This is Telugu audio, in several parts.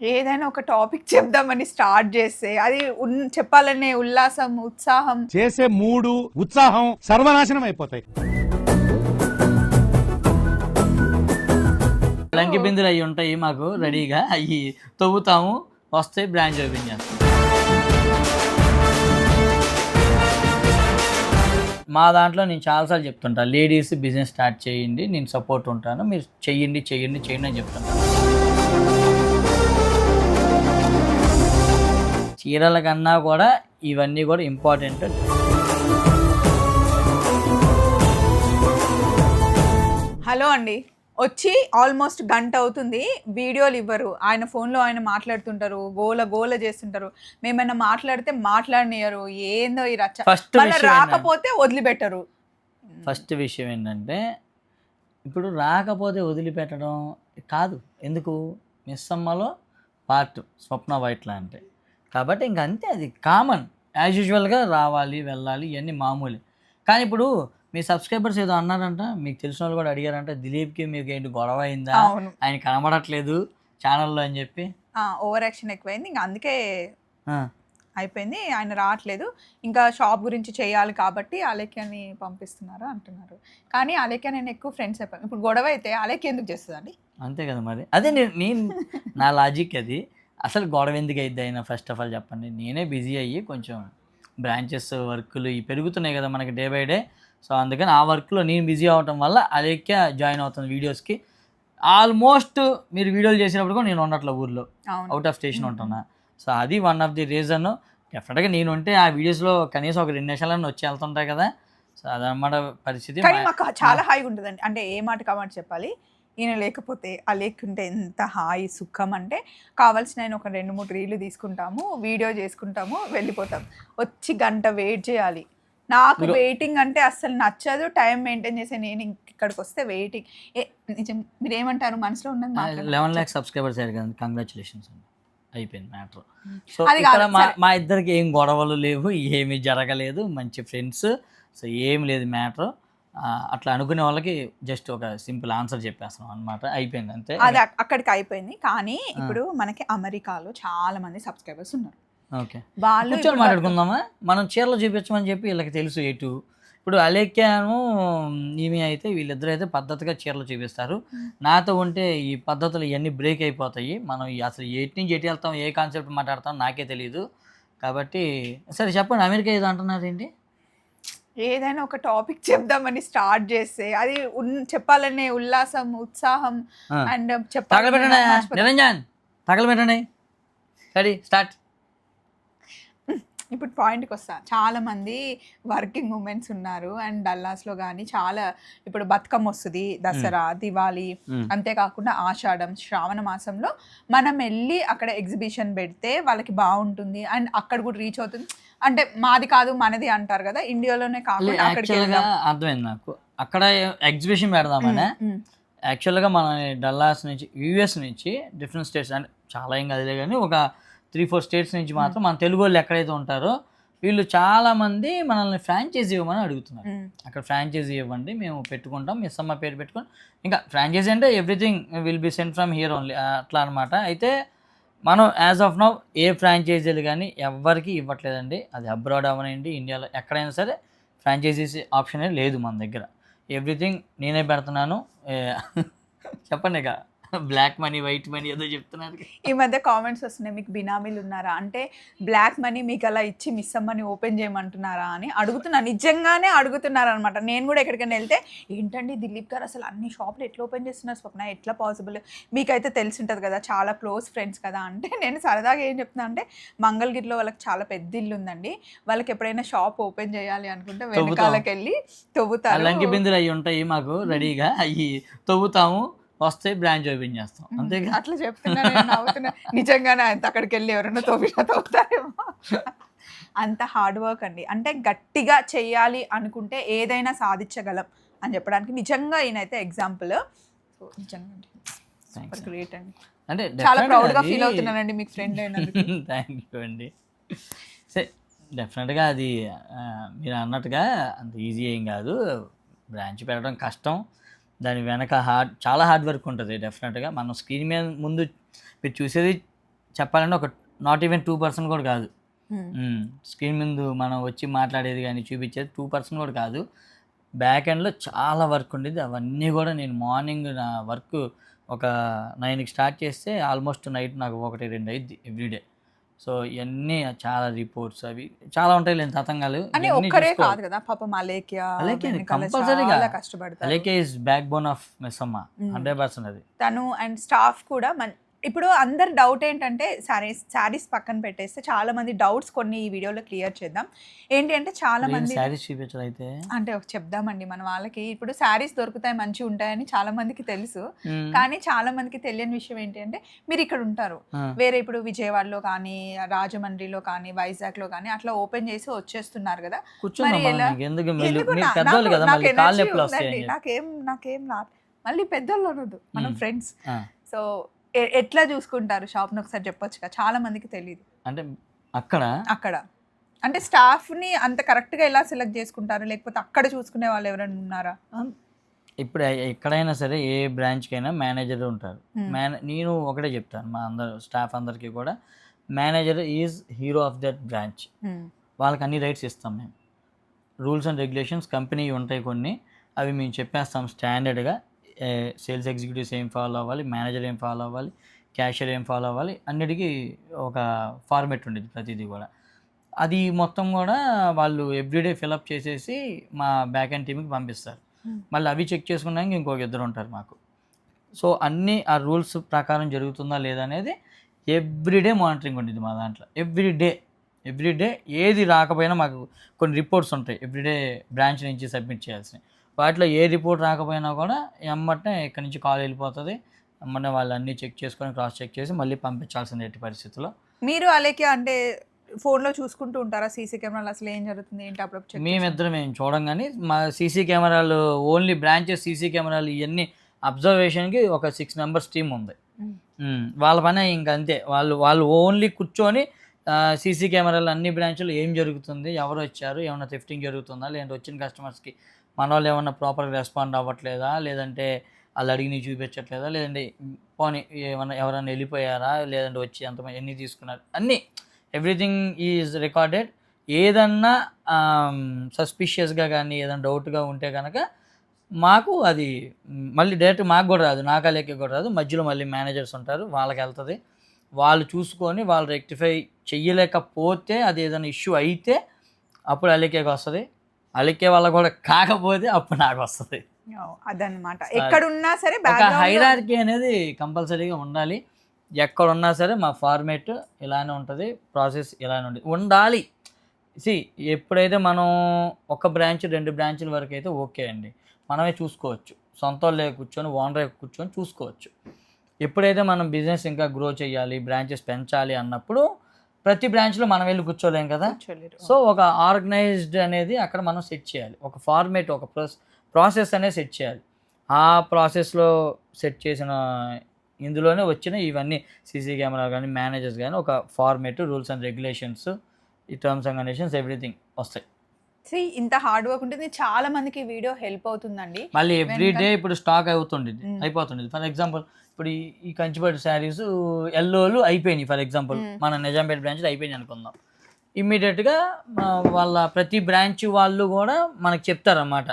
ఏదైనా ఒక టాపిక్ చెప్దామని స్టార్ట్ చేస్తే అది చెప్పాలనే ఉల్లాసం ఉత్సాహం. చేసే మూడు ఉత్సాహం సర్వనాశనం అయిపోతాయి. లంకి బిందులు అవి ఉంటాయి మాకు రెడీగా. అవి తవ్వుతాము వస్తాయి బ్రాంచ్ ఓపెన్ చేస్తాం. మా దాంట్లో నేను చాలాసార్లు చెప్తుంటా లేడీస్ బిజినెస్ స్టార్ట్ చేయండి నేను సపోర్ట్ ఉంటాను మీరు చెయ్యండి చెయ్యండి చెయ్యండి అని చెప్తుంటాను చీరల కన్నా కూడా ఇవన్నీ కూడా ఇంపార్టెంట్ హలో అండి. వచ్చి ఆల్మోస్ట్ గంట అవుతుంది. వీడియోలు ఇవ్వరు. ఆయన ఫోన్లో ఆయన మాట్లాడుతుంటారు. గోల గోల చేస్తుంటారు. మేమైనా మాట్లాడితే మాట్లాడనియరు. ఏందో ఈ రచ్చ. ఫస్ట్ రాకపోతే వదిలిపెట్టరు. ఫస్ట్ విషయం ఏంటంటే ఇప్పుడు రాకపోతే వదిలిపెట్టడం కాదు. ఎందుకు? మిస్ అమ్మలో పార్ట్ స్వప్న వైట్ లాంటి కాబట్టి ఇంక అంతే అది కామన్ యాజ్ యూజువల్గా రావాలి వెళ్ళాలి ఇవన్నీ మామూలే. కానీ ఇప్పుడు మీ సబ్స్క్రైబర్స్ ఏదో అన్నారంట మీకు తెలిసిన వాళ్ళు కూడా అడిగారంట దిలీప్కి మీకు ఏంటి గొడవ అయిందా? ఆయన కనబడట్లేదు ఛానల్లో అని చెప్పి. ఓవర్ యాక్షన్ ఎక్కువైంది ఇంకా అందుకే అయిపోయింది ఆయన రావట్లేదు. ఇంకా షాప్ గురించి చేయాలి కాబట్టి అలేఖ్యని పంపిస్తున్నారు అంటున్నారు. కానీ అలేఖ్య నేను ఎక్కువ ఫ్రెండ్స్ అయిపోయాను. ఇప్పుడు గొడవ అయితే అలేఖ్య ఎందుకు చేస్తుందండి? అంతే కదా మరి. అదే నేను నేను నా లాజిక్ అది. అసలు గొడవ ఎందుకు అయింది అయినా ఫస్ట్ ఆఫ్ ఆల్ చెప్పండి. నేనే బిజీ అయ్యి కొంచెం బ్రాంచెస్ వర్క్లు ఇవి పెరుగుతున్నాయి కదా మనకి డే బై డే సో అందుకని ఆ వర్క్లో నేను బిజీ అవటం వల్ల అలేఖ్య జాయిన్ అవుతుంది వీడియోస్కి ఆల్మోస్ట్ మీరు వీడియోలు చేసినప్పుడు కూడా నేను ఉండట్లే ఊర్లో. అవుట్ ఆఫ్ స్టేషన్ ఉంటున్నా. సో అది వన్ ఆఫ్ ది రీజన్ డెఫినెట్గా నేను ఉంటే ఆ వీడియోస్లో కనీసం ఒక రెండు నిమిషాలన్నీ వచ్చి వెళ్తుంటాయి కదా. సో అదన్నమాట పరిస్థితి. కానీ మా- మాకు చాలా హాయిగా ఉంటుందండి. అంటే ఏ మాట కామాట చెప్పాలి? ఈయన లేకపోతే ఆ లేకుంటే ఎంత హాయి సుఖం అంటే కావాల్సిన ఆయన ఒక రెండు మూడు రీలు తీసుకుంటాము వీడియో చేసుకుంటాము వెళ్ళిపోతాం. వచ్చి గంట వెయిట్ చేయాలి. నాకు వెయిటింగ్ అంటే అస్సలు నచ్చదు టైం మెయింటైన్ చేసే నేను ఇంక ఇక్కడికి వస్తే వెయిటింగ్. ఏ నిజం మీరు ఏమంటారు మనసులో ఉన్నది. లెవెన్ ల్యాక్ సబ్స్క్రైబర్స్ అయ్యారు కదా కంగ్రాచులేషన్స్ అండి. అయిపోయింది మ్యాటర్. సో అది ఇక్కడ మా. మా ఇద్దరికి ఏం గొడవలు లేవు ఏమీ జరగలేదు మంచి ఫ్రెండ్స్. సో ఏం లేదు మ్యాటర్. అట్లా అనుకునే వాళ్ళకి జస్ట్ ఒక సింపుల్ ఆన్సర్ చెప్పేస్తాం అనమాట అయిపోయింది అంతే. అది అక్- అక్కడికి అయిపోయింది. కానీ ఇప్పుడు మనకి అమెరికాలో చాలా మంది సబ్స్క్రైబర్స్ ఉన్నారు. ఓకే. వాళ్ళు కూర్చొని మాట్లాడుకుందామా? మనం చీరలు చూపించమని చెప్పి వీళ్ళకి తెలుసు ఎటు. ఇప్పుడు అలేఖ్యాను ఈమె అయితే వీళ్ళిద్దరు అయితే పద్ధతిగా చీరలు చూపిస్తారు. నాతో ఉంటే ఈ పద్ధతులు ఇవన్నీ బ్రేక్ అయిపోతాయి. మనం అసలు ఎటు నుంచి ఎటు వెళ్తాం ఏ కాన్సెప్ట్ మాట్లాడతాం నాకే తెలియదు కాబట్టి సరే చెప్పండి. అమెరికా ఏదో అంటున్నారు ఏంటి ఏదైనా ఒక టాపిక్ చెప్దామని స్టార్ట్ చేస్తే అది చెప్పాలనే ఉల్లాసం ఉత్సాహం. అండ్ తగలబెట్టండి నిరంజన్ తగలబెట్టండి. సరే స్టార్ట్. ఇప్పుడు పాయింట్కి వస్తా. చాలా మంది వర్కింగ్ ఉమెన్స్ ఉన్నారు. అండ్ డల్లాస్లో కానీ చాలా ఇప్పుడు బతుకమ్మ వస్తుంది దసరా దివాళీ అంతేకాకుండా ఆషాఢం శ్రావణ మాసంలో మనం వెళ్ళి అక్కడ ఎగ్జిబిషన్ పెడితే వాళ్ళకి బాగుంటుంది అండ్ అక్కడ కూడా రీచ్ అవుతుంది. అంటే మాది కాదు మనది అంటారు కదా ఇండియాలోనే కాకుండా అక్కడికి. అర్థమైంది నాకు. అక్కడ ఎగ్జిబిషన్ పెడదామనే. యాక్చువల్గా మన డల్లాస్ నుంచి యూఎస్ నుంచి డిఫరెంట్ స్టేట్స్ అంటే చాలా ఏం కదిలే కానీ ఒక త్రీ ఫోర్ స్టేట్స్ నుంచి మాత్రం మన తెలుగు వాళ్ళు ఎక్కడైతే ఉంటారో వీళ్ళు చాలా మంది మనల్ని ఫ్రాంచైజీ ఇవ్వమని అడుగుతున్నారు. ఉమ్. అక్కడ ఫ్రాంచైజీ ఇవ్వండి మేము పెట్టుకుంటాం మిస్ అమ్మ పేరు పెట్టుకొని. ఇంకా ఫ్రాంచైజీ అంటే everything will be send from here only అట్లా అనమాట అయితే మనం యాజ్ ఆఫ్ నౌ ఏ ఫ్రాంచైజీలు కానీ ఎవ్వరికి ఇవ్వట్లేదండి. అది అబ్రాడ్ అవనండి ఇండియాలో ఎక్కడైనా సరే ఫ్రాంచైజీస్ ఆప్షనే లేదు మన దగ్గర. ఎవ్రీథింగ్ నేనే పెడుతున్నాను. చెప్పండి ఇక. బ్లాక్ మనీ వైట్ మనీ ఏదో చెప్తున్నారు. ఈ మధ్య కామెంట్స్ వస్తున్నాయి మీకు బినామీలు ఉన్నారా? అంటే బ్లాక్ మనీ మీకు అలా ఇచ్చి మిస్ అమ్మని ఓపెన్ చేయమంటున్నారా అని అడుగుతున్నా. నిజంగానే అడుగుతున్నారు అనమాట నేను కూడా ఎక్కడికైనా వెళ్తే ఏంటండి దిలీప్ గారు అసలు అన్ని షాపులు ఎట్లా ఓపెన్ చేస్తున్నారు స్వప్న? ఎట్లా పాసిబుల్ మీకైతే తెలిసి ఉంటుంది కదా చాలా క్లోజ్ ఫ్రెండ్స్ కదా. అంటే నేను సరదాగా ఏం చెప్తున్నా అంటే మంగళగిరిలో వాళ్ళకి చాలా పెద్ద ఇల్లు ఉందండి. వాళ్ళకి ఎప్పుడైనా షాప్ ఓపెన్ చేయాలి అనుకుంటే వెనకాలకి వెళ్ళి తవ్వుతారు. లంకి బిందులు అవి ఉంటాయి మాకు రెడీగా అవి తవ్వుతాము. వస్తే బ్రాంచ్ ఓపెన్ చేస్తాం. అంతేగా? అట్లా చెప్తున్నా నిజంగానే అంత అక్కడికి వెళ్ళి ఎవరైనా తోపినా అంత హార్డ్ వర్క్ అండి. అంటే గట్టిగా చెయ్యాలి అనుకుంటే ఏదైనా సాధించగలం అని చెప్పడానికి నిజంగా ఈయనైతే ఎగ్జాంపుల్ సో నిజంగా Thanks. గ్రేట్ అండి. అంటే చాలా definitely ప్రౌడ్గా అది- ఫీల్ అవుతున్నానండి మీకు ఫ్రెండ్ థ్యాంక్ యూ అండి. సరే డెఫినెట్గా అది మీరు అన్నట్టుగా అంత ఈజీ ఏం కాదు. బ్రాంచ్ పెట్టడం కష్టం. దాని వెనక హార్డ్ చాలా హార్డ్ వర్క్ ఉంటుంది డెఫినెట్గా మనం స్క్రీన్ మీద ముందు మీరు చూసేది చెప్పాలంటే ఒక నాట్ ఈవెన్ టూ పర్సెంట్ కూడా కాదు. Hmm. స్క్రీన్ ముందు మనం వచ్చి మాట్లాడేది కానీ చూపించేది టూ పర్సెంట్ కూడా కాదు. బ్యాక్ ఎండ్లో చాలా వర్క్ ఉండేది. అవన్నీ కూడా నేను మార్నింగ్ నా వర్క్ ఒక నైన్కి స్టార్ట్ చేస్తే ఆల్మోస్ట్ నైట్ నాకు ఒకటి రెండు అయింది ఎవ్రీడే సో ఇవన్నీ చాలా రిపోర్ట్స్ అవి చాలా ఉంటాయి లేని తతంగాలు అని ఒక్కరే. కాదు కదా పాపం అలేఖ్య అలేఖ్య వెనకాల compulsory గా. చాలా కష్టపడతారు is backbone of Messamma. Hundred percent అది తను అండ్ స్టాఫ్ కూడా ఇప్పుడు అందరి డౌట్ ఏంటంటే శారీస్ శారీస్ పక్కన పెట్టేస్తే చాలా మంది డౌట్స్ కొన్ని ఈ వీడియోలో క్లియర్ చేద్దాం. ఏంటి అంటే చాలా మంది శారీస్ అయితే? అంటే ఒక చెప్దామండి మన వాళ్ళకి. ఇప్పుడు శారీస్ దొరుకుతాయి మంచి ఉంటాయని చాలా మందికి తెలుసు. కానీ చాలా మందికి తెలియని విషయం ఏంటి అంటే మీరు ఇక్కడ ఉంటారు. వేరే ఇప్పుడు విజయవాడలో కానీ రాజమండ్రిలో కానీ వైజాగ్లో కానీ అట్లా ఓపెన్ చేసి వచ్చేస్తున్నారు కదా? నీకు నాకు- మళ్ళీ పెద్దోళ్ళు అనొద్దు. మనం. ఫ్రెండ్స్. సో ఎట్లా చూసుకుంటారు షాప్ని ఒకసారి చెప్పొచ్చుగా? చాలా మందికి తెలియదు అంటే అక్కడ? అక్కడ. అంటే స్టాఫ్ని అంత కరెక్ట్గా ఎలా సెలెక్ట్ చేసుకుంటారు? లేకపోతే అక్కడ చూసుకునే వాళ్ళు ఎవరైనా ఉన్నారా? ఇప్పుడు ఎక్కడైనా సరే ఏ బ్రాంచ్కైనా మేనేజర్ ఉంటారు. మేనే నేను ఒకటే చెప్తాను మా అందరు స్టాఫ్ అందరికీ కూడా. Manager is hero of that branch. వాళ్ళకి అన్ని రైట్స్ ఇస్తాం మేము. రూల్స్ అండ్ రెగ్యులేషన్స్ కంపెనీ ఉంటాయి కొన్ని. అవి మేము చెప్పేస్తాం స్టాండర్డ్గా. సేల్స్ ఎగ్జిక్యూటివ్స్ ఏం ఫాలో అవ్వాలి మేనేజర్ ఏం ఫాలో అవ్వాలి క్యాషియర్ ఏం ఫాలో అవ్వాలి అన్నిటికీ ఒక ఫార్మెట్ ఉండేది ప్రతిదీ కూడా. అది మొత్తం కూడా వాళ్ళు ఎవ్రీడే ఫిలప్ చేసేసి మా బ్యాక్ అండ్ టీమ్కి పంపిస్తారు. Hmm. మళ్ళీ అవి చెక్ చేసుకున్నాక ఇంకొక ఇద్దరు ఉంటారు మాకు. సో అన్నీ ఆ రూల్స్ ప్రకారం జరుగుతుందా లేదా అనేది ఎవ్రీడే మానిటరింగ్ ఉండేది మా దాంట్లో. ఎవ్రీడే ఎవ్రీడే ఏది రాకపోయినా మాకు కొన్ని రిపోర్ట్స్ ఉంటాయి. ఎవ్రీడే బ్రాంచ్ నుంచి సబ్మిట్ చేయాల్సినవి. వాటిలో ఏ రిపోర్ట్ రాకపోయినా కూడా ఎమ్మటనే ఇక్కడి నుంచి కాల్ వెళ్ళిపోతుంది. ఎమ్మటనే వాళ్ళు అన్నీ చెక్ చేసుకొని క్రాస్ చెక్ చేసి మళ్ళీ పంపించాల్సింది ఎట్టి పరిస్థితుల్లో. మీరు అలాగే అంటే ఫోన్లో చూసుకుంటూ ఉంటారా? సీసీ కెమెరాలు అసలు ఏం జరుగుతుంది? ఏంటి అప్పుడు? మేమిద్దరం మేము చూడం కానీ మా సీసీ కెమెరాలు ఓన్లీ బ్రాంచెస్ సీసీ కెమెరాలు ఇవన్నీ అబ్జర్వేషన్కి ఒక సిక్స్ మెంబర్స్ టీం ఉంది. వాళ్ళ పని ఇంక అంతే. వాళ్ళు వాళ్ళు ఓన్లీ కూర్చొని సీసీ కెమెరాలు అన్ని బ్రాంచ్లు ఏం జరుగుతుంది? ఎవరు వచ్చారు? ఏమైనా థిఫ్టింగ్ జరుగుతుందా? లేదంటే వచ్చిన కస్టమర్స్కి మన వాళ్ళు ఏమన్నా ప్రాపర్గా రెస్పాండ్ అవ్వట్లేదా? లేదంటే వాళ్ళు అడిగినవి చూపించట్లేదా? లేదంటే పోనీ ఏమన్నా ఎవరైనా వెళ్ళిపోయారా? లేదంటే వచ్చి ఎంతమంది ఎన్ని తీసుకున్నారు? అన్నీ ఎవ్రీథింగ్ ఈజ్ రికార్డెడ్ ఏదన్నా సస్పిషియస్గా కానీ ఏదైనా డౌట్గా ఉంటే కనుక మాకు అది మళ్ళీ డైరెక్ట్ మాకు కూడా రాదు. నాకు అలేకే కూడా రాదు. మధ్యలో మళ్ళీ మేనేజర్స్ ఉంటారు. వాళ్ళకి వెళ్తుంది. వాళ్ళు చూసుకొని వాళ్ళు రెక్టిఫై చెయ్యలేకపోతే అది ఏదైనా ఇష్యూ అయితే అప్పుడు అలికేకి వస్తుంది. అలికే వాళ్ళ కూడా కాకపోతే అప్పుడు నాకు వస్తుంది. ఓ, అదన్నమాట. ఎక్కడ ఉన్నా సరే ఒక హైరార్కీ అనేది కంపల్సరీగా ఉండాలి. ఎక్కడ ఉన్నా సరే మా ఫార్మేట్ ఇలానే ఉంటుంది ప్రాసెస్ ఇలానే ఉంటుంది. ఉండాలి. సి ఎప్పుడైతే మనం ఒక బ్రాంచ్ రెండు బ్రాంచ్ల వరకు అయితే ఓకే అండి. మనమే చూసుకోవచ్చు. సొంత వాళ్ళే కూర్చొని ఓనర్ కూర్చొని చూసుకోవచ్చు. ఎప్పుడైతే మనం బిజినెస్ ఇంకా గ్రో చేయాలి బ్రాంచెస్ పెంచాలి అన్నప్పుడు ప్రతి బ్రాంచ్లో మనం వెళ్ళి కూర్చోలేం కదా. సో ఒక ఆర్గనైజ్డ్ అనేది అక్కడ మనం సెట్ చేయాలి. ఒక ఫార్మేట్ ఒక ప్రాసెస్ అనేది సెట్ చేయాలి. ఆ ప్రాసెస్లో సెట్ చేసిన ఇందులోనే వచ్చిన ఇవన్నీ సీసీ కెమెరా కానీ మేనేజర్స్ కానీ ఒక ఫార్మేట్ రూల్స్ అండ్ రెగ్యులేషన్స్ ఈ టర్మ్స్ అండ్ కండిషన్స్ ఎవ్రీథింగ్ వస్తాయి. See, ఇంత హార్డ్ వర్క్ ఉంటుంది చాలా మందికి వీడియో హెల్ప్ అవుతుందండి. మళ్ళీ ఎవ్రీ డే ఇప్పుడు స్టాక్ అవుతుండేది. అయిపోతుండేది ఫర్ ఎగ్జాంపుల్ ఇప్పుడు ఈ- కంచిపట్టు శారీస్ ఎల్లోలు అయిపోయినాయి. For example. మన నిజాంపేట బ్రాంచ్ అయిపోయినాయి అనుకుందాం. ఇమ్మీడియట్గా వాళ్ళ ప్రతి బ్రాంచ్ వాళ్ళు కూడా మనకు చెప్తారన్నమాట.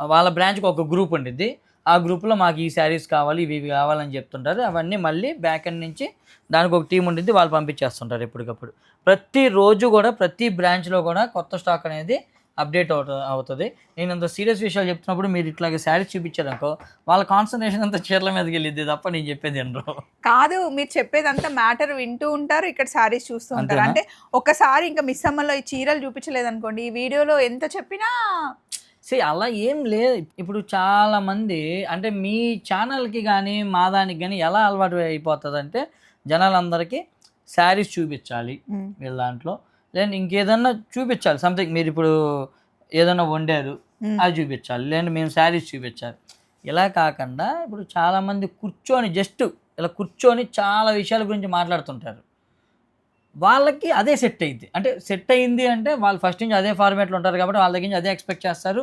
వాళ్ళ బ్రాంచ్కి ఒక గ్రూప్ ఉండిద్ది. ఆ గ్రూప్లో మాకు ఈ శారీస్ కావాలి ఇవి ఇవి కావాలని చెప్తుంటారు. అవన్నీ మళ్ళీ బ్యాక్ ఎండ్ నుంచి దానికి ఒక టీం ఉండిద్ది వాళ్ళు పంపించేస్తుంటారు ఎప్పటికప్పుడు. ప్రతిరోజు కూడా ప్రతి బ్రాంచ్లో కూడా కొత్త స్టాక్ అనేది అప్డేట్ అవుత అవుతుంది. నేను ఇంత సీరియస్ విషయాలు చెప్తున్నప్పుడు మీరు ఇట్లాగే శారీస్ చూపించారనుకో వాళ్ళ కాన్సన్ట్రేషన్ అంతా చీరల మీదకి వెళ్ళిద్ది తప్ప నేను చెప్పేది వినరు. కాదు మీరు చెప్పేదంతా మ్యాటర్ వింటూ ఉంటారు ఇక్కడ సారీస్ చూస్తూ ఉంటారు? అంటే ఒకసారి ఇంకా మిస్ అమ్మలో ఈ చీరలు చూపించలేదు అనుకోండి ఈ వీడియోలో ఎంత చెప్పినా సే అలా ఏం లేదు. ఇప్పుడు చాలా మంది అంటే మీ ఛానల్కి కానీ మా దానికి కానీ ఎలా అలవాటు అయిపోతుంది అంటే జనాలందరికీ శారీస్ చూపించాలి వీళ్ళ దాంట్లో. లేదంటే ఇంకేదన్నా చూపించాలి. సంథింగ్ మీరు ఇప్పుడు ఏదైనా వండారు మ్మ్. అది చూపించాలి. లేదంటే మేము శారీస్ చూపించాలి. ఇలా కాకుండా ఇప్పుడు చాలామంది కూర్చొని జస్ట్ ఇలా కూర్చొని చాలా విషయాల గురించి మాట్లాడుతుంటారు. వాళ్ళకి అదే సెట్ అయింది అంటే సెట్ అయింది అంటే వాళ్ళు ఫస్ట్ నుంచి అదే ఫార్మేట్లో ఉంటారు కాబట్టి వాళ్ళ దగ్గర నుంచి అదే ఎక్స్పెక్ట్ చేస్తారు.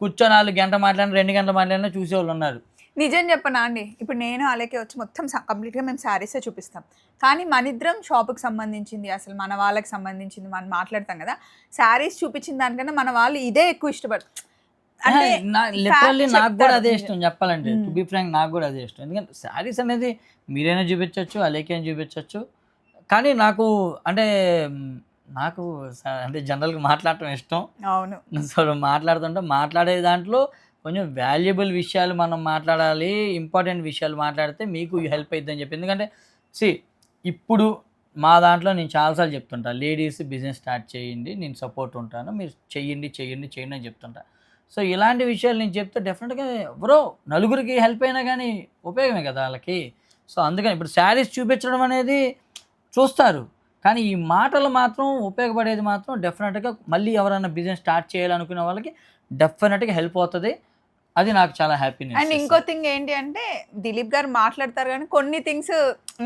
కూర్చొని వాళ్ళు గంట మాట్లాడిన రెండు గంటలు మాట్లాడినా చూసేవాళ్ళు ఉన్నారు. నిజం చెప్పనా అండి? ఇప్పుడు నేను అలాగే వచ్చి మొత్తం కంప్లీట్గా మేము శారీసే చూపిస్తాం. కానీ మన ఇద్దరం షాప్కి సంబంధించింది అసలు మన వాళ్ళకి సంబంధించింది మనం మాట్లాడతాం కదా. శారీస్ చూపించిన దానికన్నా మన వాళ్ళు ఇదే ఎక్కువ ఇష్టపడతారు అంటే లిటరల్లీ fact నాకు కూడా. అదే ఇష్టం చెప్పాలంటే. టు బి ఫ్రాంక్ నాకు కూడా అదే ఇష్టం. ఎందుకంటే శారీస్ అనేది మీరైనా చూపించవచ్చు అలేకైనా చూపించవచ్చు కానీ నాకు అంటే నాకు అంటే జనరల్గా మాట్లాడటం ఇష్టం. అవును. సో మాట్లాడుతుంటే మాట్లాడే దాంట్లో కొంచెం వాల్యుబుల్ విషయాలు మనం మాట్లాడాలి ఇంపార్టెంట్ విషయాలు మాట్లాడితే మీకు హెల్ప్ అవుతుందని చెప్పి. ఎందుకంటే సి ఇప్పుడు మా దాంట్లో నేను చాలాసార్లు చెప్తుంటా లేడీస్ బిజినెస్ స్టార్ట్ చేయండి నేను సపోర్ట్ ఉంటాను మీరు చెయ్యండి చెయ్యండి చేయండి అని చెప్తుంటా. సో ఇలాంటి విషయాలు నేను చెప్తే డెఫినెట్గా బ్రో నలుగురికి హెల్ప్ అయినా కానీ ఉపయోగమే కదా వాళ్ళకి. సో అందుకని ఇప్పుడు శారీస్ చూపించడం అనేది చూస్తారు. కానీ ఈ మాటలు మాత్రం ఉపయోగపడేది మాత్రం డెఫినెట్గా మళ్ళీ ఎవరైనా బిజినెస్ స్టార్ట్ చేయాలనుకునే వాళ్ళకి డెఫినెట్గా హెల్ప్ అవుతుంది. అది నాకు చాలా హ్యాపీనెస్ అండ్ ఇంకో థింగ్ ఏంటి అంటే దిలీప్ గారు మాట్లాడతారు కానీ కొన్ని థింగ్స్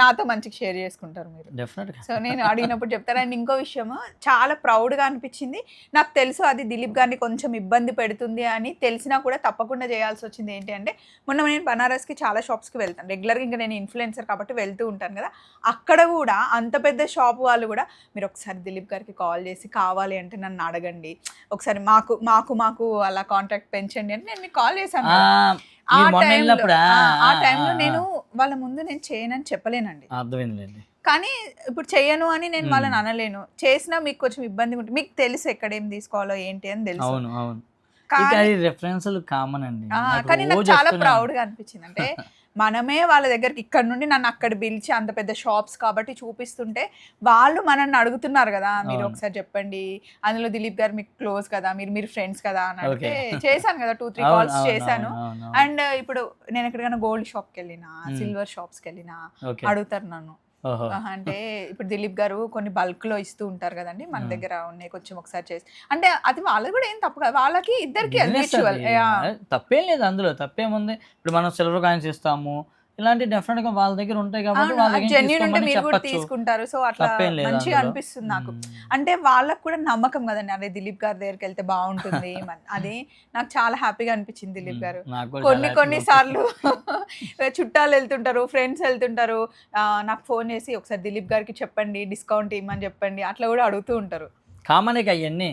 నాతో మంచిగా షేర్ చేసుకుంటారు మీరు. డెఫినెట్గా సో నేను అడిగినప్పుడు చెప్తారు అండ్ ఇంకో విషయము చాలా ప్రౌడ్గా అనిపించింది. నాకు తెలుసు అది దిలీప్ గారిని కొంచెం ఇబ్బంది పెడుతుంది అని తెలిసినా కూడా తప్పకుండా చేయాల్సి వచ్చింది ఏంటి అంటే మొన్న నేను బనారస్కి చాలా షాప్స్కి వెళ్తాను. రెగ్యులర్గా ఇంకా నేను ఇన్ఫ్లుయెన్సర్ కాబట్టి వెళ్తూ ఉంటాను కదా. అక్కడ కూడా అంత పెద్ద షాప్ వాళ్ళు కూడా మీరు ఒకసారి దిలీప్ గారికి కాల్ చేసి కావాలి అంటే నన్ను అడగండి. ఒకసారి మాకు మాకు మాకు అలా కాంటాక్ట్ పెంచండి అంటే నేను మీకు కాల్ ఆ టైంలో వెళ్ళినప్పుడు ఆ టైంలో నేను వాళ్ళ ముందు నేను చేయనని చెప్పలేనండి. కానీ ఇప్పుడు చెయ్యను అని నేను. వాళ్ళని అనలేను. చేసినా మీకు కొంచెం ఇబ్బందిగా ఉంటుంది. మీకు తెలుసు ఎక్కడ ఏం తీసుకోవాలో ఏంటి అని తెలుసు. అవును కానీ రెఫరెన్స్లు కామన్ అండి. కానీ నాకు చాలా వస్తున్నాయి. ప్రౌడ్గా అనిపించింది. అంటే మనమే వాళ్ళ దగ్గరికి ఇక్కడ నుండి నన్ను అక్కడ పిలిచి అంత పెద్ద షాప్స్ కాబట్టి చూపిస్తుంటే వాళ్ళు మనల్ని అడుగుతున్నారు కదా మీరు. ఒకసారి చెప్పండి అందులో దిలీప్ గారు మీకు క్లోజ్ కదా మీరు మీరు ఫ్రెండ్స్ కదా అని అంటే. చేశాను కదా టూ త్రీ కాల్స్ చేశాను. అండ్ ఇప్పుడు నేను ఎక్కడికైనా గోల్డ్ షాప్కి వెళ్ళినా. సిల్వర్ షాప్స్కి వెళ్ళినా అడుగుతారు నన్ను అంటే ఇప్పుడు దిలీప్ గారు కొన్ని బల్క్లో ఇస్తూ ఉంటారు కదండి మన. దగ్గర ఉన్నాయి కొంచెం ఒకసారి చేసి. అంటే అది వాళ్ళది కూడా ఏం తప్పు కాదు. వాళ్ళకి ఇద్దరికి తప్పేం లేదు అందులో. తప్పేముంది? ఇప్పుడు మనం సిల్వర్ కాయిన్స్ ఇస్తాము. ఇలాంటి డెఫినెట్గా వాళ్ళ దగ్గర ఉంటాయి కాబట్టి వాళ్ళ జెన్యున్ ఉంటే మీరు కూడా. తీసుకుంటారు సో అట్లా మంచిగా. అనిపిస్తుంది నాకు. అంటే వాళ్ళకు కూడా నమ్మకం కదండి అదే దిలీప్ గారి దగ్గరికి వెళ్తే బాగుంటుంది అది నాకు చాలా హ్యాపీగా అనిపించింది దిలీప్. గారు కొన్ని కొన్ని సార్లు చుట్టాలు వెళ్తుంటారు ఫ్రెండ్స్ వెళ్తుంటారు నాకు ఫోన్ చేసి ఒకసారి దిలీప్ గారికి చెప్పండి డిస్కౌంట్ ఇవ్వమని చెప్పండి అట్లా కూడా అడుగుతూ ఉంటారు కామన్ అవన్నీ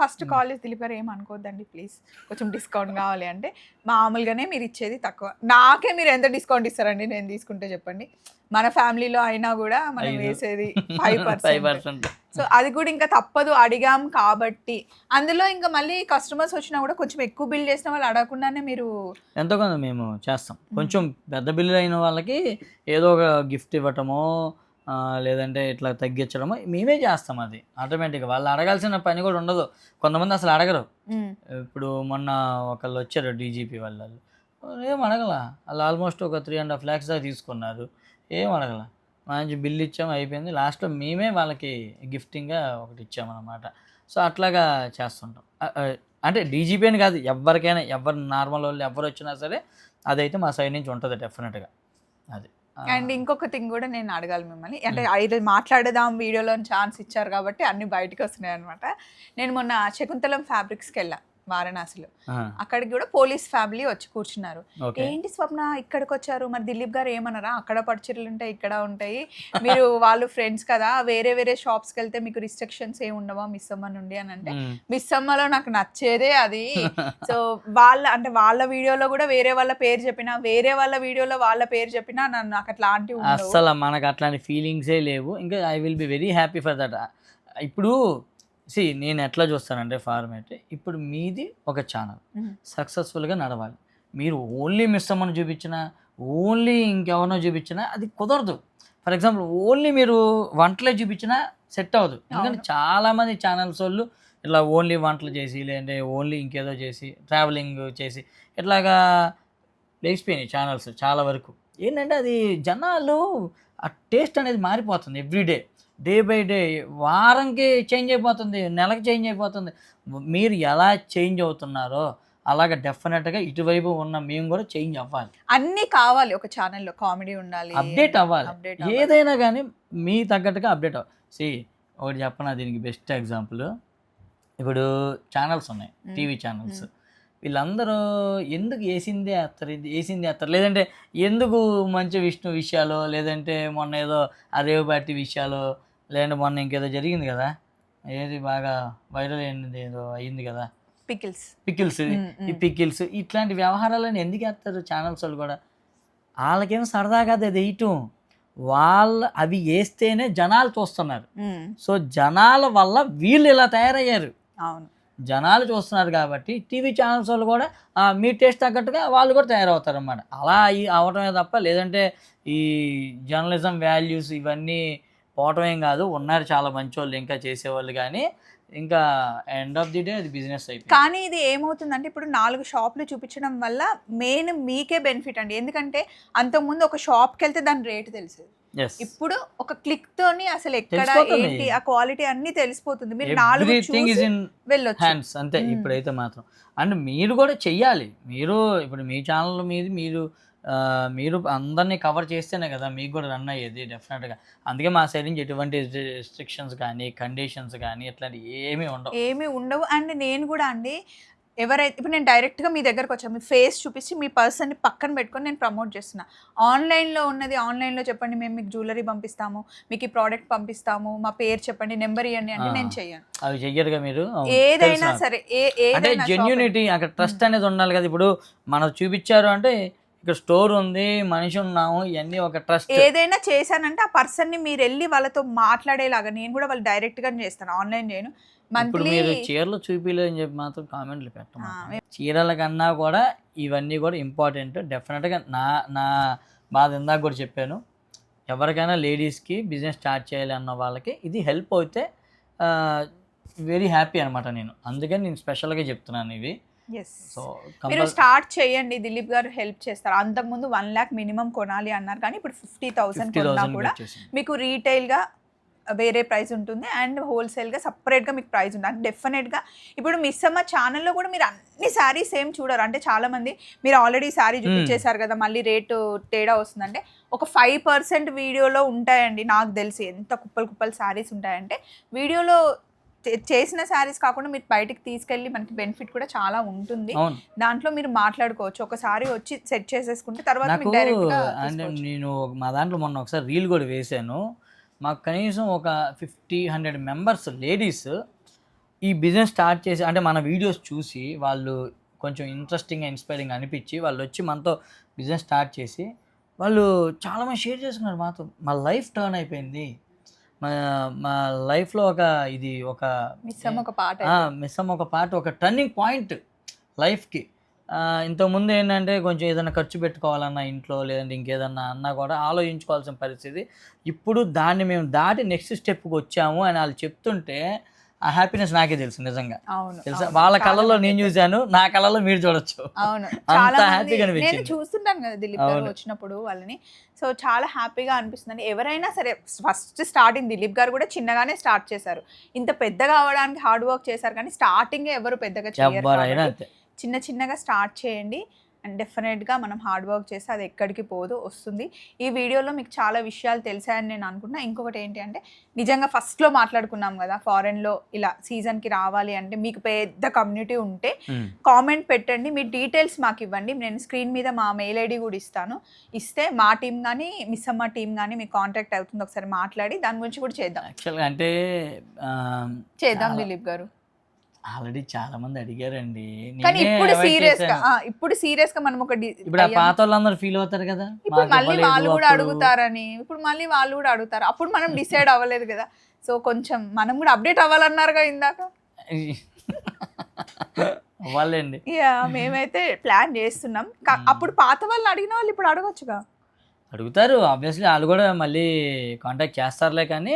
ఫస్ట్ కాల్ చేసి దిలీప్ గారు ఏం అనుకోవద్దండి ప్లీజ్. కొంచెం డిస్కౌంట్ కావాలి అంటే మామూలుగానే మీరు ఇచ్చేది తక్కువ. నాకే మీరు ఎంత డిస్కౌంట్ ఇస్తారండి నేను తీసుకుంటే చెప్పండి. మన ఫ్యామిలీలో అయినా కూడా మనం. వేసేది ఫైవ్ పర్సెంట్ సో అది కూడా ఇంకా తప్పదు అడిగాం కాబట్టి. అందులో ఇంకా మళ్ళీ కస్టమర్స్ వచ్చినా కూడా కొంచెం ఎక్కువ బిల్ చేసిన వాళ్ళు అడగకుండానే మీరు ఎంతో కొంత మేము చేస్తాం. కొంచెం పెద్ద బిల్లులు అయిన వాళ్ళకి ఏదో ఒక గిఫ్ట్ ఇవ్వటమో లేదంటే ఇట్లా తగ్గించడమో మేమే చేస్తాం అది ఆటోమేటిక్గా వాళ్ళు అడగాల్సిన పని కూడా ఉండదు. కొంతమంది అసలు అడగరు. ఇప్పుడు మొన్న ఒకళ్ళు వచ్చారు డీజీపీ వాళ్ళు. ఏం అడగల? వాళ్ళు ఆల్మోస్ట్ ఒక త్రీ అండ్ హాఫ్ ల్యాక్స్ దాకా తీసుకున్నారు. ఏం అడగల? మంచి బిల్ ఇచ్చాము అయిపోయింది. లాస్ట్లో మేమే వాళ్ళకి గిఫ్టింగ్గా ఒకటి ఇచ్చామన్నమాట. సో అట్లాగా చేస్తుంటాం. అంటే డీజీపీ అని కాదు ఎవరికైనా ఎవరు నార్మల్ వాళ్ళు ఎవరు వచ్చినా సరే అదైతే మా సైడ్ నుంచి ఉంటుంది డెఫినెట్గా అది. అండ్ ఇంకొక థింగ్ కూడా నేను అడగాలి మిమ్మల్ని. అంటే ఐదు మాట్లాడదాం వీడియోలో ఛాన్స్ ఇచ్చారు కాబట్టి అన్ని బయటకు వస్తున్నాయి అనమాట నేను మొన్న శకుంతలం ఫ్యాబ్రిక్స్కి వెళ్ళా. వారణాసిలో. అక్కడికి కూడా పోలీస్ ఫ్యామిలీ వచ్చి కూర్చున్నారు. ఏంటి స్వప్న ఇక్కడికి వచ్చారు మరి దిలీప్ గారు ఏమన్నారా అక్కడ పట్టుచీరలు ఉంటాయి ఇక్కడ ఉంటాయి. మీరు వాళ్ళు ఫ్రెండ్స్ కదా వేరే వేరే షాప్స్కి వెళ్తే మీకు రిస్ట్రిక్షన్స్ ఏమి ఉండవా? మిస్ అమ్మ నుండి? అని అంటే. మిస్ అమ్మలో నాకు నచ్చేదే అది. సో వాళ్ళ అంటే వాళ్ళ వీడియోలో కూడా వేరే వాళ్ళ పేరు చెప్పినా వేరే వాళ్ళ వీడియోలో వాళ్ళ పేరు చెప్పినా నన్ను నాకు అట్లాంటివి అస్సలు మనకు అట్లాంటి ఫీలింగ్సే లేవు. ఇంకా I will be very happy for that ఇప్పుడు సి నేను ఎట్లా చూస్తానంటే ఫార్మేట్. ఇప్పుడు మీది ఒక ఛానల్. సక్సెస్ఫుల్గా నడవాలి. మీరు ఓన్లీ మిస్ అమ్మని చూపించినా ఓన్లీ ఇంకెవరినో చూపించినా అది కుదరదు. ఫర్ ఎగ్జాంపుల్ ఓన్లీ మీరు వంటలే చూపించినా సెట్ అవ్వదు. ఎందుకంటే. చాలామంది ఛానల్స్ వాళ్ళు ఇట్లా ఓన్లీ వంటలు చేసి లేదంటే ఓన్లీ ఇంకేదో చేసి ట్రావెలింగ్ చేసి ఇట్లాగా లేచిపోయినాయి ఛానల్స్ చాలా వరకు. ఏంటంటే అది జనాలు ఆ టేస్ట్ అనేది మారిపోతుంది ఎవ్రీడే డే బై డే వారంకి చేంజ్ అయిపోతుంది నెలకి చేంజ్ అయిపోతుంది. మీరు ఎలా చేంజ్ అవుతున్నారో అలాగ డెఫినెట్గా ఇటువైపు ఉన్న మేము కూడా చేంజ్ అవ్వాలి. అన్ని కావాలి ఒక ఛానల్లో కామెడీ ఉండాలి అప్డేట్ అవ్వాలి. ఏదైనా కానీ మీ తగ్గట్టుగా అప్డేట్ అవ్వాలి. సి ఒకటి చెప్పనా దీనికి బెస్ట్ ఎగ్జాంపుల్. ఇప్పుడు ఛానల్స్ ఉన్నాయి. TV channels. వీళ్ళందరూ ఎందుకు వేసిందే వేస్తారు ఇది వేసిందే వేస్తారు లేదంటే ఎందుకు మంచి విష్ణు విషయాలు లేదంటే మొన్న ఏదో ఆ రేవు పార్టీ విషయాలు లేదంటే మొన్న ఇంకేదో జరిగింది కదా? ఏది బాగా వైరల్ అయింది ఏదో అయింది కదా? పికిల్స్. పికిల్స్. ఈ పికిల్స్. ఇట్లాంటి వ్యవహారాలను ఎందుకు వేస్తారు ఛానల్స్ వాళ్ళు కూడా? వాళ్ళకేం సరదా కాదు అది వేయటం వాళ్ళ అవి వేస్తేనే జనాలు చూస్తున్నారు. సో జనాల వల్ల వీళ్ళు ఇలా తయారయ్యారు. అవును. జనాలు చూస్తున్నారు కాబట్టి టీవీ ఛానల్స్ వాళ్ళు కూడా మీ టేస్ట్ తగ్గట్టుగా వాళ్ళు కూడా తయారవుతారు అన్నమాట అలా అయి అవటమే తప్ప లేదంటే ఈ జర్నలిజం వాల్యూస్ ఇవన్నీ పోవటమేం కాదు. ఉన్నారు చాలా మంచి వాళ్ళు ఇంకా చేసేవాళ్ళు కానీ ఇంకా ఎండ్ ఆఫ్ ది డే అది బిజినెస్ అయిపోయింది. కానీ ఇది ఏమవుతుందంటే ఇప్పుడు నాలుగు షాపులు చూపించడం వల్ల మెయిన్ మీకే బెనిఫిట్ అండి. ఎందుకంటే అంతకుముందు ఒక షాప్కి వెళ్తే దాని రేటు తెలిసేది ఇప్పుడు ఒక క్లిక్ తోని అసలు ఎక్కడ. ఏంటి ఆ క్వాలిటీ అన్ని తెలిసిపోతుంది. మీరు నాలుగు వెళ్ళొచ్చు. హ్యాండ్స్ అంతే. ఇప్పుడైతే మాత్రం. అండ్ మీరు కూడా చెయ్యాలి. మీరు ఇప్పుడు మీ ఛానల్ మీద మీరు మీరు అందరినీ కవర్ చేస్తేనే కదా మీకు కూడా రన్ అయ్యేది డెఫినెట్గా అందుకే మా సైడ్ నుంచి ఎటువంటి రెస్ట్రిక్షన్స్ కానీ కండిషన్స్ కానీ ఇట్లాంటి ఏమీ ఉండవు. ఏమీ ఉండవు. అండ్ నేను కూడా అండి ఎవరైతే ఇప్పుడు నేను డైరెక్ట్గా మీ దగ్గరకు వచ్చాను. మీ ఫేస్ చూపించి మీ పర్సన్ని పక్కన పెట్టుకొని నేను ప్రమోట్ చేస్తున్నా. ఆన్లైన్లో ఉన్నది ఆన్లైన్లో చెప్పండి మేము మీకు జ్యువెలరీ పంపిస్తాము మీకు ఈ ప్రోడక్ట్ పంపిస్తాము మా పేరు చెప్పండి నెంబర్ ఇవ్వండి అంటే. నేను చెయ్యను. అవి చెయ్యరుగా మీరు? ఏదైనా. సరే ఏ అంటే జెన్యూనిటీ అక్కడ ట్రస్ట్ అనేది ఉండాలి కదా. ఇప్పుడు మనం చూపించారు అంటే ఇక్కడ స్టోర్ ఉంది మనిషి ఉన్నాము ఇవన్నీ ఒక ట్రస్ట్. ఏదైనా చేశానంటే ఆ పర్సన్ని మీరు వెళ్ళి వాళ్ళతో మాట్లాడేలాగా నేను కూడా వాళ్ళు డైరెక్ట్గా చేస్తాను ఆన్లైన్ చేయను. ఇప్పుడు మీరు చీరలు చూపిలేదు అని చెప్పి మాత్రం కామెంట్లు పెట్టము చీరల కన్నా కూడా ఇవన్నీ కూడా ఇంపార్టెంట్ డెఫినెట్గా నా నా బాధ ఇందాక కూడా చెప్పాను. ఎవరికైనా లేడీస్కి బిజినెస్ స్టార్ట్ చేయాలి అన్న వాళ్ళకి ఇది హెల్ప్ అయితే వెరీ హ్యాపీ అనమాట నేను. అందుకని నేను స్పెషల్గా చెప్తున్నాను ఇవి. సో మీరు స్టార్ట్ చేయండి. దిలీప్ గారు హెల్ప్ చేస్తారు. అంతకుముందు వన్ ల్యాక్ మినిమం కొనాలి అన్నారు. కానీ ఇప్పుడు ఫిఫ్టీ థౌసండ్ కొన్నా కూడా మీకు రీటైల్గా వేరే ప్రైస్ ఉంటుంది. అండ్ హోల్సేల్గా సపరేట్గా మీకు ప్రైస్ ఉంటుంది. అంటే డెఫినెట్గా ఇప్పుడు మిస్ అమ్మ ఛానల్లో కూడా మీరు అన్ని శారీస్ ఏం చూడరు. అంటే చాలామంది మీరు ఆల్రెడీ శారీ చూపించేశారు కదా మళ్ళీ రేటు తేడా వస్తుందంటే ఒక ఫైవ్ పర్సెంట్ వీడియోలో ఉంటాయండి. నాకు తెలిసి ఎంత కుప్పలు కుప్పలు శారీస్ ఉంటాయంటే వీడియోలో చేసిన శారీస్ కాకుండా మీరు బయటికి తీసుకెళ్ళి మనకి బెనిఫిట్ కూడా చాలా ఉంటుంది. దాంట్లో మీరు మాట్లాడుకోవచ్చు. ఒకసారి వచ్చి సెట్ చేసేసుకుంటే తర్వాత. నేను మా దాంట్లో మొన్న ఒకసారి రీల్ కూడా వేశాను. మాకు కనీసం ఒక ఫిఫ్టీ హండ్రెడ్ మెంబర్స్ లేడీస్ ఈ బిజినెస్ స్టార్ట్ చేసి అంటే మన వీడియోస్ చూసి వాళ్ళు కొంచెం ఇంట్రెస్టింగ్ ఇన్స్పైరింగ్ అనిపించి వాళ్ళు వచ్చి మనతో బిజినెస్ స్టార్ట్ చేసి వాళ్ళు చాలామంది షేర్ చేసుకున్నారు మాతో. మా లైఫ్ టర్న్ అయిపోయింది. మా మా లైఫ్లో ఒక ఇది ఒక మిస్ అమ్మ ఒక పాట ఒక పార్ట్ ఒక టర్నింగ్ పాయింట్ లైఫ్కి. ఇంతకుముందు ఏంటంటే కొంచెం ఏదైనా ఖర్చు పెట్టుకోవాలన్నా ఇంట్లో లేదంటే ఇంకేదన్నా అన్నా కూడా ఆలోచించుకోవాల్సిన పరిస్థితి. ఇప్పుడు దాన్ని మేము దాటి నెక్స్ట్ స్టెప్కి వచ్చాము అని వాళ్ళు చెప్తుంటే ఆ హ్యాపీనెస్ నాకే తెలుసు నిజంగా. తెలుసా. వాళ్ళ కళ్ళలో మంది నేను చూశాను నా కళ్ళలో మీరు చూడొచ్చు. అవును అంత హ్యాపీగా అనిపించింది. చూస్తుంటాను కదా దిలీప్. వచ్చినప్పుడు వాళ్ళని. సో చాలా హ్యాపీగా అనిపిస్తుంది ఎవరైనా సరే ఫస్ట్ స్టార్టింగ్ దిలీప్ గారు కూడా చిన్నగానే స్టార్ట్ చేశారు. ఇంత పెద్దగా అవడానికి హార్డ్ వర్క్ చేశారు కానీ స్టార్టింగ్ ఎవరు పెద్దగా చేయరు చిన్న చిన్నగా స్టార్ట్ చేయండి. అండ్ డెఫినెట్గా మనం హార్డ్ వర్క్ చేస్తే అది ఎక్కడికి పోదు వస్తుంది. ఈ వీడియోలో మీకు చాలా విషయాలు తెలిసాయని నేను అనుకున్నా ఇంకొకటి ఏంటి అంటే నిజంగా ఫస్ట్లో మాట్లాడుకున్నాం కదా ఫారెన్లో ఇలా సీజన్కి రావాలి అంటే మీకు పెద్ద కమ్యూనిటీ ఉంటే. కామెంట్ పెట్టండి మీ డీటెయిల్స్ మాకు ఇవ్వండి. నేను స్క్రీన్ మీద మా మెయిల్ ఐడి కూడా ఇస్తాను. ఇస్తే మా టీం కానీ మిస్ అమ్మ టీం కానీ మీకు కాంటాక్ట్ అవుతుంది. ఒకసారి మాట్లాడి దాని గురించి కూడా చేద్దాం. యాక్చువల్గా అంటే చేద్దాం దిలీప్ గారు. ఆల్రెడీ చాలా మంది అడిగారండి కానీ ఇప్పుడు సీరియస్గా. ఆ, ఇప్పుడు సీరియస్గా మనం ఒక డి- ఇప్పుడు ఆ. పాత వాళ్ళందరూ ఫీల్ అవుతారు కదా ఇప్పుడు మాకు మళ్ళీ ఇవ్వలేదు వాళ్ళు కూడా అప్పుడు. అడుగుతారని ఇప్పుడు మళ్ళీ వాళ్ళు కూడా అడుగుతారు అప్పుడు మనం డిసైడ్ అవ్వలేదు కదా సో కొంచెం మనం కూడా అప్డేట్ అవ్వాలన్నారుగా ఇందాక అవ్వాలండి యా మేమైతే ప్లాన్ చేస్తున్నాం కా- Hmm. అప్పుడు పాత వాళ్ళు అడిగిన వాళ్ళు ఇప్పుడు అడగొచ్చుగా అడుగుతారు ఆబ్వియస్లీ వాళ్ళు కూడా మళ్ళీ కాంటాక్ట్ చేస్తారులే కానీ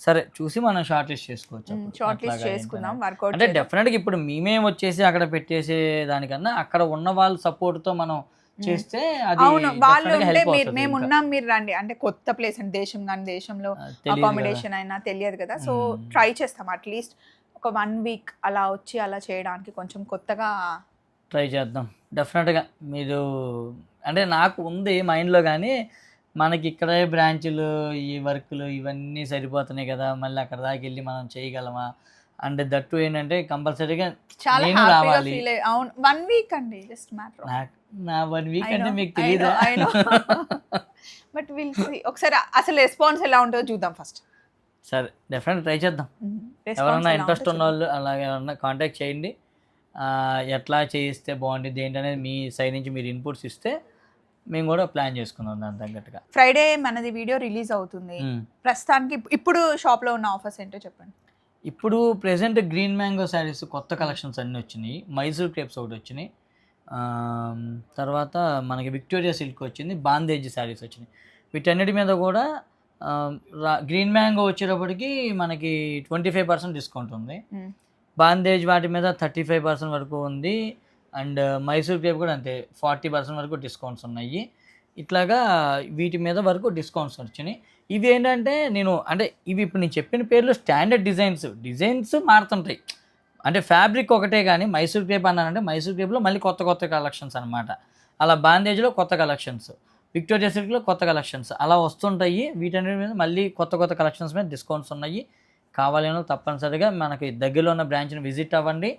సరే చూసి మనం షార్ట్ లిస్ట్ చేసుకోవచ్చు. షార్ట్ లిస్ట్ చేసుకుందాం. వర్కౌట్ అంటే డెఫినెట్గా ఇప్పుడు మేమే వచ్చేసి అక్కడ పెట్టేసే దానికన్నా అక్కడ ఉన్న వాళ్ళ support తో మనం చేస్తే అది అవును వాళ్ళు ఉంటే మీరు మేము. ఉన్నాం మీరు రండి అంటే కొత్త ప్లేస్ అంటే దేశం కానీ దేశంలో. అకామిడేషన్ అయినా తెలియదు కదా సో. ట్రై చేస్తాం అట్లీస్ట్ ఒక వన్ వీక్ అలా వచ్చి అలా చేయడానికి కొంచెం కొత్తగా ట్రై చేద్దాం డెఫినెట్గా మీరు అంటే నాకు ఉంది మైండ్లో కానీ మనకి ఇక్కడే బ్రాంచులు ఈ వర్కులు ఇవన్నీ సరిపోతున్నాయి కదా మళ్ళీ అక్కడ దాకా వెళ్ళి మనం చేయగలమా? అండ్ దట్టు ఏంటంటే కంపల్సరీగా చాలా రావాలి. అవును. వన్ వీక్ అండి జస్ట్ మ్యాటర్ నా వన్ వీక్ అంటే మీకు తెలియదా బట్ విల్ ఒకసారి అసలు రెస్పాన్స్ ఎలా ఉంటుందో చూద్దాం ఫస్ట్ సరే డెఫినెట్ ట్రై చేద్దాం. ఎవరన్నా ఇంట్రెస్ట్ ఉన్న వాళ్ళు అలాగే ఎవరన్నా కాంటాక్ట్ చేయండి. ఎట్లా చేయిస్తే బాగుంటుంది ఏంటనేది మీ సైడ్ నుంచి మీరు ఇన్పుట్స్ ఇస్తే మేము కూడా ప్లాన్ చేసుకుందాం దాని తగ్గట్టుగా. ఫ్రైడే మనది వీడియో రిలీజ్ అవుతుంది. మ్మ్. ప్రస్తుతానికి ఇప్- ఇప్పుడు షాప్లో ఉన్న ఆఫర్స్ ఏంటో చెప్పండి. ఇప్పుడు ప్రెసెంట్ గ్రీన్ మ్యాంగో శారీస్ కొత్త కలెక్షన్స్ అన్నీ వచ్చినాయి. మైసూర్ క్రేప్స్ ఒకటి వచ్చినాయి. ఆమ్, తర్వాత మనకి విక్టోరియా సిల్క్ వచ్చింది. బాందేజ్ శారీస్ వచ్చినాయి. వీటన్నిటి మీద కూడా ఆమ్, రా- గ్రీన్ మ్యాంగో వచ్చేటప్పటికి మనకి ట్వంటీ ఫైవ్ పర్సెంట్ డిస్కౌంట్ ఉంది. మ్మ్. బాందేజ్ వాటి మీద థర్టీ ఫైవ్ పర్సెంట్ వరకు ఉంది. అండ్ మైసూర్ క్రేప్ కూడా అంతే ఫార్టీ పర్సెంట్ వరకు డిస్కౌంట్స్ ఉన్నాయి. ఇట్లాగా వీటి మీద వరకు డిస్కౌంట్స్ వచ్చినాయి. ఇవి ఏంటంటే నేను అంటే ఇవి ఇప్పుడు నేను చెప్పిన పేర్లు స్టాండర్డ్ డిజైన్స్. డిజైన్స్ మారుతుంటాయి. అంటే ఫ్యాబ్రిక్ ఒకటే కానీ మైసూర్ క్రేప్ అన్నానంటే మైసూర్ క్రేప్లో మళ్ళీ కొత్త కొత్త కలెక్షన్స్ అనమాట అలా బాందేజ్లో కొత్త కలెక్షన్స్ విక్టోరియా సిల్క్లో కొత్త కలెక్షన్స్ అలా వస్తుంటాయి. వీటన్నిటి మీద మళ్ళీ కొత్త కొత్త కలెక్షన్స్ మీద డిస్కౌంట్స్ ఉన్నాయి. కావాలి తప్పనిసరిగా మనకి దగ్గరలో ఉన్న బ్రాంచ్ని విజిట్ అవ్వండి.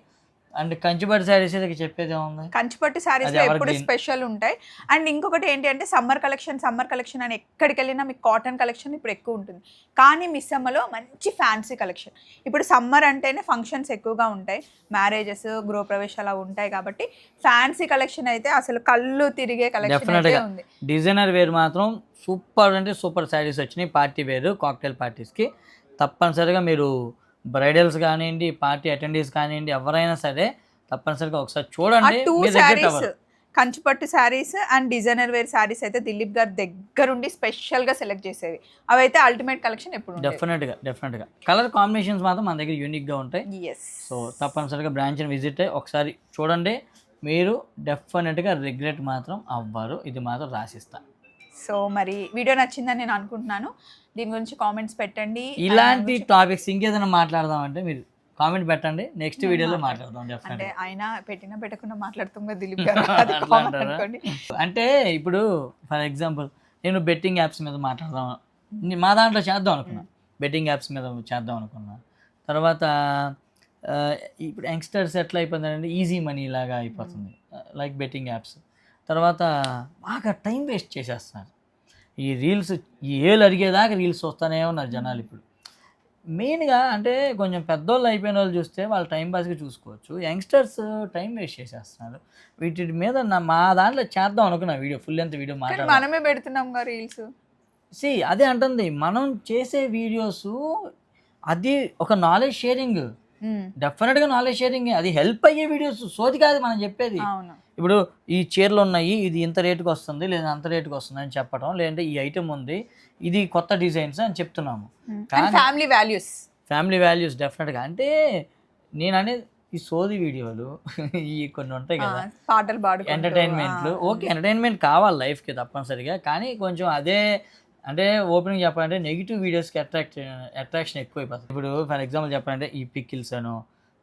అండ్ కంచిపడి శారీస్ చెప్పేది ఏముంది? కంచిపట్టు శారీస్. ఎప్పుడు స్పెషల్ ఉంటాయి. అండ్ ఇంకొకటి ఏంటి అంటే సమ్మర్ కలెక్షన్ సమ్మర్ కలెక్షన్ అని ఎక్కడికి వెళ్ళినా మీకు కాటన్ కలెక్షన్ ఇప్పుడు ఎక్కువ ఉంటుంది. కానీ మిస్ అమ్మలో మంచి ఫ్యాన్సీ కలెక్షన్ ఇప్పుడు సమ్మర్ అంటేనే ఫంక్షన్స్ ఎక్కువగా ఉంటాయి. మ్యారేజెస్ గృహప్రవేశాలు అవి ఉంటాయి కాబట్టి ఫ్యాన్సీ కలెక్షన్ అయితే అసలు కళ్ళు తిరిగే కలెక్షన్. ఉంది. డిజైనర్ వేర్ మాత్రం సూపర్ అంటే సూపర్ శారీస్ వచ్చినాయి. పార్టీ వేర్ కాక్టైల్ పార్టీస్కి తప్పనిసరిగా మీరు బ్రైడల్స్ కానివ్వండి పార్టీ అటెండీస్ కానివ్వండి ఎవరైనా సరే తప్పనిసరిగా ఒకసారి చూడండి two saris. Kanchipattu saris and designer wear saris అయితే దిలీప్ గారు దగ్గరుండి స్పెషల్గా సెలెక్ట్ చేసేవి అవి అయితే అల్టిమేట్ కలెక్షన్ ఎప్పుడు డెఫినెట్గా డెఫినెట్గా కలర్ కాంబినేషన్స్ మాత్రం మన దగ్గర యూనిక్గా ఉంటాయి. ఎస్ సో తప్పనిసరిగా బ్రాంచ్ని విజిట్ అయ్యి ఒకసారి చూడండి. మీరు డెఫినెట్గా రిగ్రెట్ మాత్రం అవ్వరు. ఇది మాత్రం రాసిస్తా. సో మరి వీడియో నచ్చిందని నేను అనుకుంటున్నాను. దీని గురించి కామెంట్స్ పెట్టండి. ఇలాంటి టాపిక్స్ ఇంకేదైనా మాట్లాడదామంటే మీరు కామెంట్ పెట్టండి. నెక్స్ట్ వీడియోలో మాట్లాడదాం అంటే ఆయన పెట్టినా పెట్టకుండా మాట్లాడుతాం కదా దిలీప్ గారు. అంటే ఇప్పుడు ఫర్ ఎగ్జాంపుల్ నేను బెట్టింగ్ యాప్స్ మీద మాట్లాడదాం. ని- మా దాంట్లో చేద్దాం అనుకున్నా. బెట్టింగ్ యాప్స్ మీద చేద్దాం అనుకున్నా. తర్వాత ఇప్పుడు యంగ్స్టర్స్ ఎట్లా అయిపోతుందంటే ఈజీ మనీ లాగా అయిపోతుంది. లైక్ బెట్టింగ్ యాప్స్ తర్వాత బాగా టైం వేస్ట్ చేసేస్తున్నారు. ఈ రీల్స్ ఈ ఏళ్ళు అడిగేదాకా రీల్స్ వస్తూనే ఉన్నారు జనాలు ఇప్పుడు. మెయిన్గా అంటే కొంచెం పెద్దోళ్ళు అయిపోయిన వాళ్ళు చూస్తే వాళ్ళు టైం పాస్గా చూసుకోవచ్చు. యంగ్స్టర్స్ టైం వేస్ట్ చేసేస్తున్నారు. వీటి మీద నా మా దాంట్లో చేద్దాం అనుకున్నా వీడియో ఫుల్ లెంత్ వీడియో మాట్లాడాలి. మనమే పెడుతున్నాం రీల్స్. సి అదే అంటుంది. మనం చేసే వీడియోస్ అది ఒక నాలెడ్జ్ షేరింగ్. డెఫినెట్గా నాలెడ్జ్ షేరింగ్ అది హెల్ప్ అయ్యే వీడియోస్ సోది కాదు మనం చెప్పేది. ఇప్పుడు ఈ చీరలు ఉన్నాయి ఇది ఇంత రేటుకి వస్తుంది లేదా అంత రేటుకి వస్తుంది అని చెప్పడం లేదంటే ఈ ఐటెం ఉంది ఇది కొత్త డిజైన్స్ అని చెప్తున్నాము. ఫ్యామిలీ వాల్యూస్ ఫ్యామిలీ వాల్యూస్ డెఫినెట్గా అంటే నేను అనేది ఈ సోది వీడియోలు ఈ కొన్ని ఉంటాయి కదా. పాటలు పాడుకుంటూ, ఎంటర్టైన్మెంట్లు ఓకే ఎంటర్టైన్మెంట్ కావాలి లైఫ్కి తప్పనిసరిగా. కానీ కొంచెం అదే అంటే ఓపెనింగ్ చెప్పాలంటే నెగిటివ్ వీడియోస్కి అట్రాక్ట్ అట్రాక్షన్ ఎక్కువైపోతుంది ఇప్పుడు ఫర్ ఎగ్జాంపుల్ చెప్పాలంటే ఈ పికిల్స్ అనో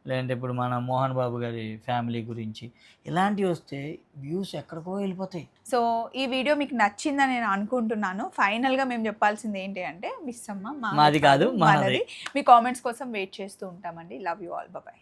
లేదంటే ఇప్పుడు మన మోహన్ బాబు గారి ఫ్యామిలీ గురించి ఇలాంటివి వస్తే వ్యూస్ ఎక్కడికో వెళ్ళిపోతాయి. సో ఈ వీడియో మీకు నచ్చిందని నేను అనుకుంటున్నాను. ఫైనల్గా మేము చెప్పాల్సింది ఏంటి అంటే మిస్ అమ్మ మాది కాదు, మనది. మీ కామెంట్స్ కోసం వెయిట్ చేస్తూ ఉంటామండి. Love you all bye